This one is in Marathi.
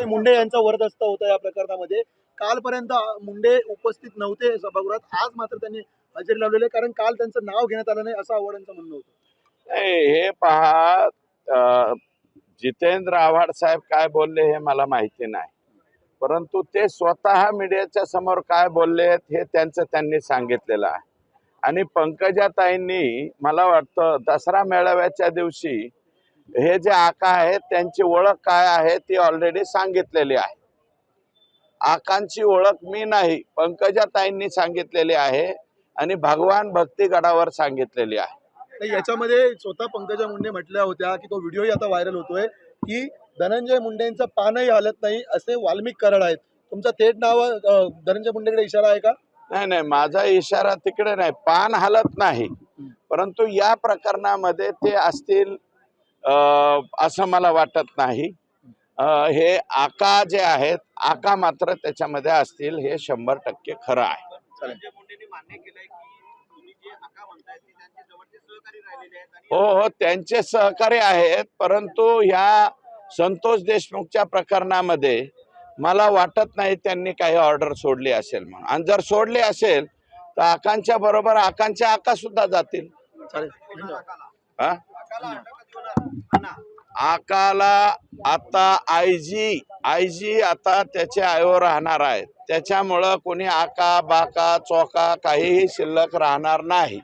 धनंजय मुंडे यांचा वरदस्त होता या प्रकरणामध्ये. कालपर्यंत मुंडे उपस्थित नव्हते सभागृहात. आज मात्र त्यांनी हजेरी लावलेले कारण काल त्यांचं नाव घेण्यात आलं नाही असं आव्हाडांचं म्हणणं होतं. हे पहा जितेंद्र आव्हाड साहेब काय बोलले हे मला माहिती नाही. परंतु ते स्वतः मीडियाच्या समोर काय बोलले हे त्यांचं त्यांनी सांगितलेलं आहे. आणि पंकजाताईंनी मला वाटतं दसरा मेळाव्याच्या दिवशी हे जे आका आहेत त्यांची ओळख काय आहे ती ऑलरेडी सांगितलेली आहे. आकांची ओळख मी नाही पंकजाताईंनी सांगितलेली आहे आणि भगवान भक्तीगडावर सांगितलेली आहे. तर याच्यामध्ये स्वतः पंकजा मुंडे म्हटल्या होत्या की तो व्हिडिओही आता व्हायरल होतोय की धनंजय मुंडेंचं पानही हलत नाही असे वाल्मिक कराड आहेत. तुमचा थेट नाव धनंजय मुंडेकडे इशारा आहे का? नाही नाही माझा इशारा तिकडे नाही. पान हलत नाही. परंतु या प्रकरणामध्ये ते असतील असं मला वाटत नाही. हे आका जे आहेत आका मात्र त्याच्यामध्ये असतील हे शंभर टक्के खरं आहे. हो हो त्यांचे सहकारी आहेत परंतु ह्या संतोष देशमुखच्या प्रकरणामध्ये मला वाटत नाही त्यांनी काही ऑर्डर सोडली असेल म्हणून. आणि जर सोडली असेल तर आकांच्या बरोबर आकांच्या आका सुद्धा जातील. हा? आकाला आता आय जी आय जी आता त्याचे आयो राहणार आहेत. त्याच्यामुळं कोणी आका बाका चोका काहीही शिल्लक राहणार नाही.